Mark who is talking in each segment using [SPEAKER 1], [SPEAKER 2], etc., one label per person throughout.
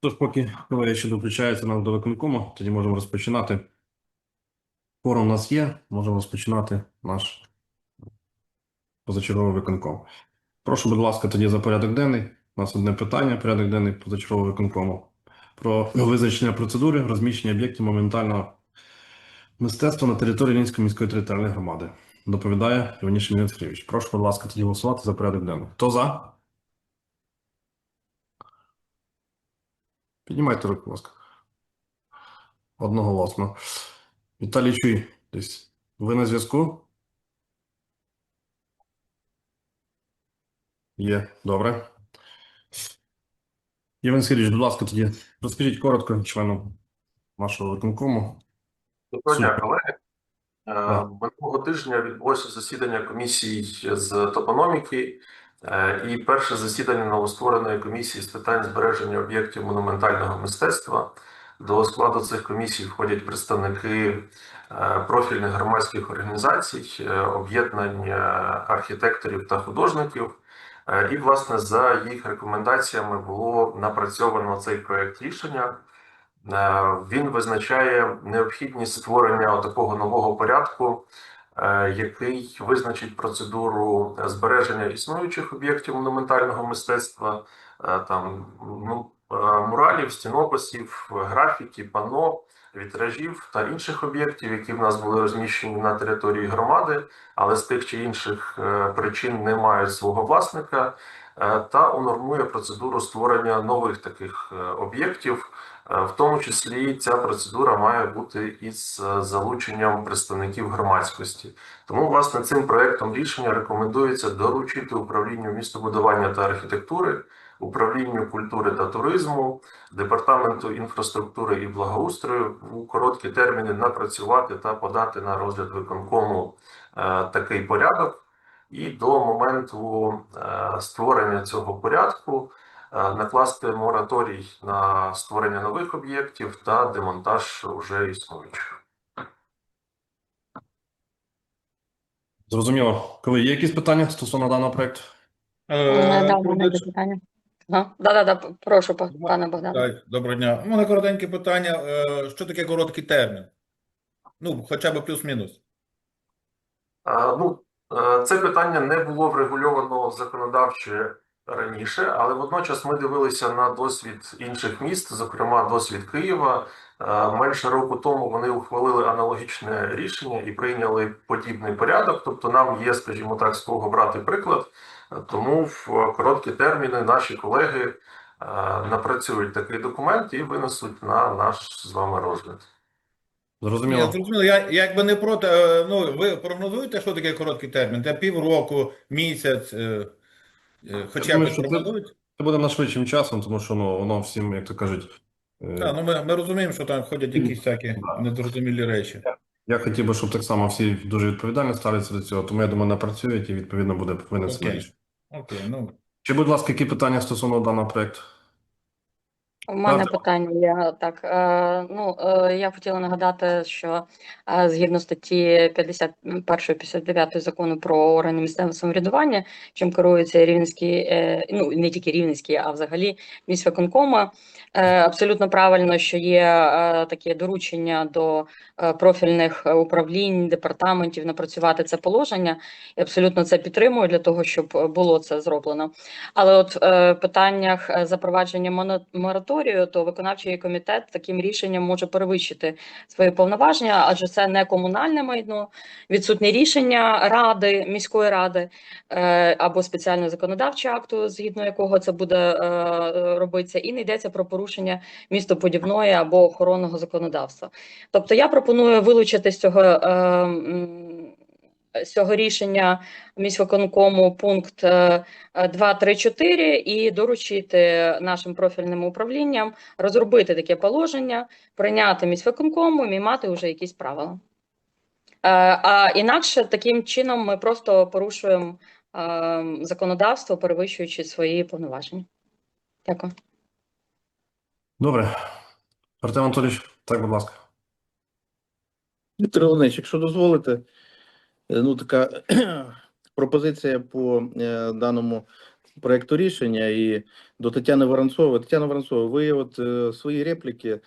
[SPEAKER 1] Тож, поки колеги ще долучаються нам до виконкому, тоді можемо розпочинати. Форум у нас є, можемо розпочинати наш позачерговий виконком. Прошу, будь ласка, тоді за порядок денний. У нас одне питання, порядок денний позачергового виконкому. Про визначення процедури розміщення об'єктів моментального мистецтва на території Лінської міської територіальної громади. Доповідає Іваніш Мілин Прошу, будь ласка, тоді голосувати за порядок денний. Хто за? Піднімайте руку, будь ласка. Одноголосно. Віталій Чуй, десь ви на зв'язку? Є, добре. Іван Сергійович, будь ласка, тоді розкажіть коротко членам вашого виконкому.
[SPEAKER 2] Доброго дня, колеги. Е, Минулого тижня відбулося засідання комісії з топономіки е, і перше засідання новоствореної комісії з питань збереження об'єктів монументального мистецтва. До складу цих комісій входять представники е, профільних громадських організацій, об'єднань е, архітекторів та художників. І, власне, за їх рекомендаціями було напрацьовано цей проект рішення. Е, Він визначає необхідність створення такого нового порядку, е, який визначить процедуру збереження існуючих об'єктів монументального мистецтва, е, там ну, муралів, стінописів, графіки, пано, вітражів та інших об'єктів, які в нас були розміщені на території громади, але з тих чи інших причин не мають свого власника, та унормує процедуру створення нових таких е, об'єктів. Е, В тому числі ця процедура має бути із е, залученням представників громадськості. Тому, власне, цим проектом рішення рекомендується доручити управлінню містобудування та архітектури, управлінню культури та туризму, департаменту інфраструктури і благоустрою у короткі терміни напрацювати та подати на розгляд виконкому е, такий порядок. І до моменту е, створення цього порядку е, накласти мораторій на створення нових об'єктів та демонтаж уже існуючих.
[SPEAKER 1] Зрозуміло. Коли є якісь питання стосовно даного проекту?
[SPEAKER 3] Е,
[SPEAKER 4] Да. Ага. Да-да-да, прошу, пане Богдане.
[SPEAKER 3] Доброго дня. У мене коротеньке питання. Що таке короткий термін? Ну, хоча б плюс-мінус.
[SPEAKER 2] Ну, це питання не було врегульовано законодавчо раніше, але водночас ми дивилися на досвід інших міст, зокрема досвід Києва. Е, Менше року тому вони ухвалили аналогічне рішення і прийняли подібний порядок. Тобто, нам є, скажімо так, з кого брати приклад. Е, Тому в короткі терміни наші колеги е, напрацюють такий документ і винесуть на наш з вами розгляд.
[SPEAKER 3] Я
[SPEAKER 1] Зрозуміло.
[SPEAKER 3] зрозуміло, я якби не проти. е, Ну, ви прогнозуєте, що таке короткий термін? Це півроку, місяць, е, е, хоча б
[SPEAKER 1] це-
[SPEAKER 3] прогнозують?
[SPEAKER 1] Це буде найшвидшим часом, тому що ну, воно всім, як то кажуть, е,
[SPEAKER 3] Так, ну ми, ми розуміємо, що там ходять якісь всякі
[SPEAKER 1] Да.
[SPEAKER 3] незрозумілі речі.
[SPEAKER 1] Я хотів би, щоб так само всі дуже відповідально ставляться до цього, тому я думаю, напрацюють і відповідно буде винесено
[SPEAKER 3] Окей.
[SPEAKER 1] рішення.
[SPEAKER 3] Окей, ну.
[SPEAKER 1] Чи, будь ласка, які питання стосовно даного проекту?
[SPEAKER 4] У мене
[SPEAKER 1] Правда?
[SPEAKER 4] питання є так. Е, ну, е, я хотіла нагадати, що е, згідно статті 51-59 закону про органи місцевого самоврядування, чим керується Рівненський, е, ну не тільки Рівненський, а взагалі міськвиконкома, е, абсолютно правильно, що є е, таке доручення до е, профільних управлінь, департаментів напрацювати це положення. І абсолютно це підтримую для того, щоб було це зроблено. Але от е, питаннях е, запровадження моно- мораторію, то виконавчий комітет таким рішенням може перевищити свої повноваження, адже це не комунальне майно, відсутнє рішення ради, міської ради е, або спеціального законодавчого акту, згідно якого це буде е, е, робитися, і не йдеться про порушення містобудівної або охоронного законодавства. Тобто я пропоную вилучити з цього. Е, цього рішення міськвиконкому пункт е, 2, 3, 4 і доручити нашим профільним управлінням розробити таке положення, прийняти міськвиконкому і мати вже якісь правила. Е, А інакше таким чином ми просто порушуємо е, законодавство, перевищуючи свої повноваження. Дякую.
[SPEAKER 1] Добре. Артем Анатолійович, так, будь ласка.
[SPEAKER 5] Віктор Іванович, якщо дозволите, е, ну така пропозиція по е, даному проекту рішення і до Тетяни Воронцової. Тетяна Воронцова, ви от е, свої репліки е,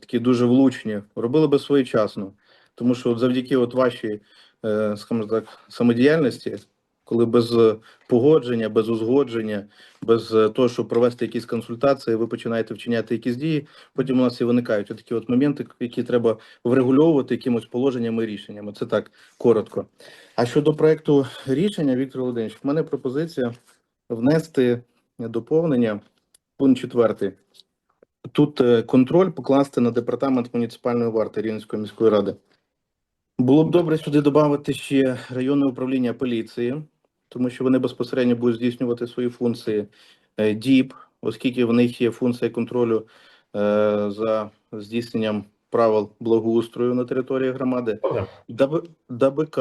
[SPEAKER 5] такі дуже влучні робили би своєчасно, тому що от завдяки от вашій, е, скажімо так, самодіяльності, коли без е, погодження, без узгодження, без е, того, щоб провести якісь консультації, ви починаєте вчиняти якісь дії. Потім у нас і виникають такі от моменти, які треба врегульовувати якимось положеннями і рішеннями. Це так коротко. А щодо проекту рішення, Віктор Володимирович, в мене пропозиція внести доповнення. Пункт четвертий. Тут е, контроль покласти на департамент муніципальної варти Рівненської міської ради. Було б добре сюди додати ще районне управління поліції, тому що вони безпосередньо будуть здійснювати свої функції Е, ДІП, оскільки в них є функція контролю е, за здійсненням правил благоустрою на території громади. ДБ, ДБК.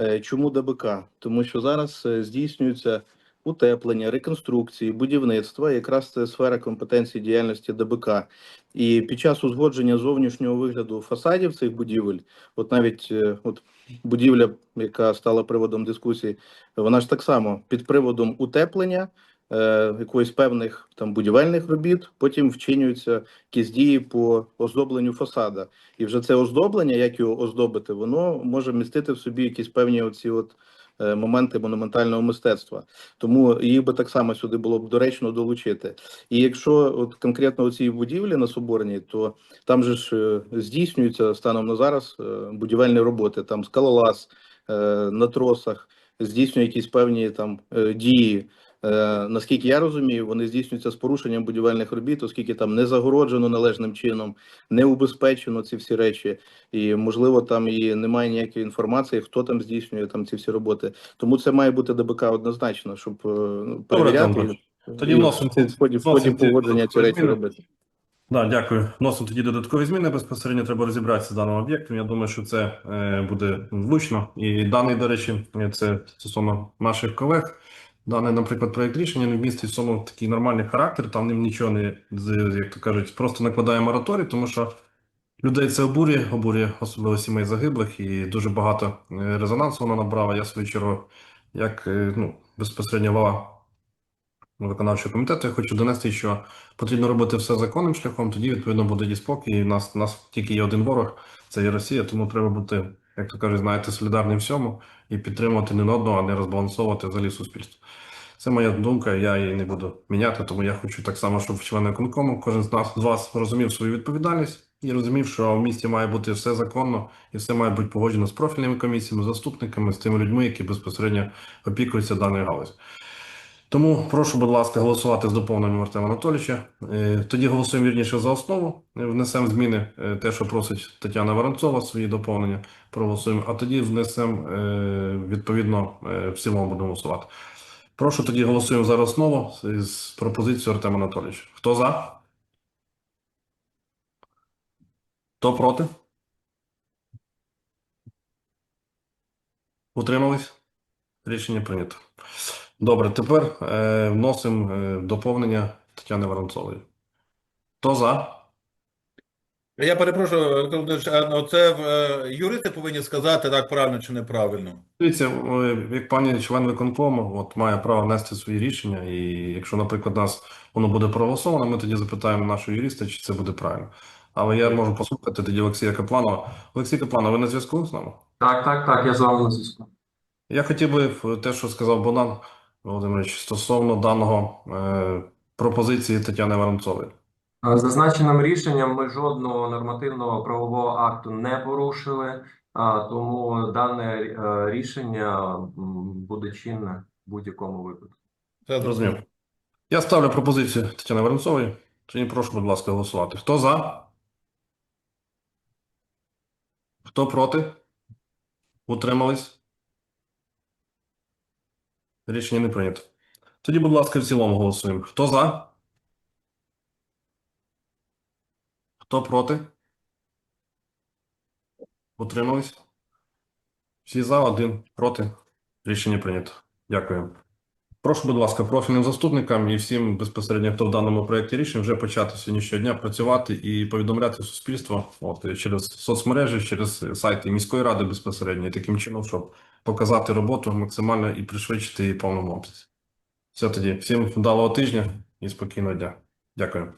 [SPEAKER 5] Е, Чому ДБК? Тому що зараз е, здійснюється утеплення, реконструкції, будівництва, якраз це сфера компетенції діяльності ДБК. І під час узгодження зовнішнього вигляду фасадів цих будівель, от навіть е, от будівля, яка стала приводом дискусії, вона ж так само під приводом утеплення е, якоїсь певних там будівельних робіт, потім вчинюються якісь дії по оздобленню фасада. І вже це оздоблення, як його оздобити, воно може містити в собі якісь певні оці от моменти монументального мистецтва. Тому їх би так само сюди було б доречно долучити. І якщо от конкретно у цій будівлі на Соборній, то там же ж е, здійснюються станом на зараз е, будівельні роботи, там скалолаз е, на тросах, здійснює якісь певні там е, дії. Е, наскільки я розумію, вони здійснюються з порушенням будівельних робіт, оскільки там не загороджено належним чином, не убезпечено ці всі речі, і можливо там і немає ніякої інформації, хто там здійснює там ці всі роботи. Тому це має бути ДБК однозначно, щоб е, ну, перевіряти.
[SPEAKER 1] Тоді вносимо
[SPEAKER 5] ході
[SPEAKER 1] вносимо ці
[SPEAKER 5] погодження ці речі робити.
[SPEAKER 1] Да, дякую. Вносимо тоді додаткові зміни. Безпосередньо треба розібратися з даним об'єктом. Я думаю, що це е, буде влучно. І даний, до речі, це стосовно наших колег. Даний, наприклад, проєкт рішення не містить в собі такий нормальний характер. Там ним нічого не як то кажуть, просто накладає мораторій, тому що людей це обурює, обурює особливо сімей загиблих, і дуже багато е, резонансу вона набрала. Я свою чергу, як е, ну, безпосередньо голова виконавчого комітету, я хочу донести, що потрібно робити все законним шляхом, тоді відповідно буде і спокій. І в нас, у нас тільки є один ворог, це є Росія, тому треба бути, як то кажуть, знаєте, солідарним всьому і підтримувати не одного, а не розбалансовувати взагалі суспільство. Це моя думка, я її не буду міняти, тому я хочу так само, щоб члени конкому кожен з нас з вас розумів свою відповідальність і розумів, що в місті має бути все законно і все має бути погоджено з профільними комісіями, заступниками, з тими людьми, які безпосередньо опікуються даною галузю. Тому прошу, будь ласка, голосувати з доповненням Артема Анатолійовича. Е, Тоді голосуємо вірніше за основу. Е, Внесемо зміни, е, те, що просить Тетяна Воронцова, свої доповнення. Проголосуємо. А тоді внесемо відповідно в цілому будемо голосувати. Прошу тоді голосуємо за основу з пропозицією Артема Анатолійовича. Хто за? Хто проти? Утримались? Рішення прийнято. Добре, тепер е, вносимо е, доповнення Тетяни Воронцової. Хто за?
[SPEAKER 3] Я перепрошую, Володимирович, а ну, це е, юристи повинні сказати так правильно чи неправильно.
[SPEAKER 1] Дивіться, е, як пані член виконкому от має право внести свої рішення, і якщо, наприклад, нас воно буде проголосовано, ми тоді запитаємо нашого юриста, чи це буде правильно. Але я можу послухати тоді Олексія Капланова. Олексій Капланов, ви на зв'язку з нами?
[SPEAKER 6] Так, так, так, я з вами на зв'язку.
[SPEAKER 1] Я хотів би в те, що сказав Богдан Володимирович, стосовно даного е, пропозиції Тетяни Воронцової.
[SPEAKER 6] Зазначеним рішенням ми жодного нормативного правового акту не порушили, а, тому дане е, рішення буде чинне в будь-якому випадку.
[SPEAKER 3] Це
[SPEAKER 1] Зрозумів. Я ставлю пропозицію Тетяни Воронцової. Тоді прошу, будь ласка, голосувати. Хто за? Хто проти? Утримались? Рішення не прийнято. Тоді, будь ласка, в цілому голосуємо. Хто за? Хто проти? Утримались? Всі за, один проти. Рішення прийнято. Дякую. Прошу, будь ласка, профільним заступникам і всім безпосередньо, хто в даному проєкті рішень, вже почати сьогодні щодня, працювати і повідомляти суспільство от, через соцмережі, через сайти міської ради безпосередньо, таким чином, щоб показати роботу максимально і пришвидшити її повному обсязі. Все тоді. Всім вдалого тижня і спокійного дня. Дякую.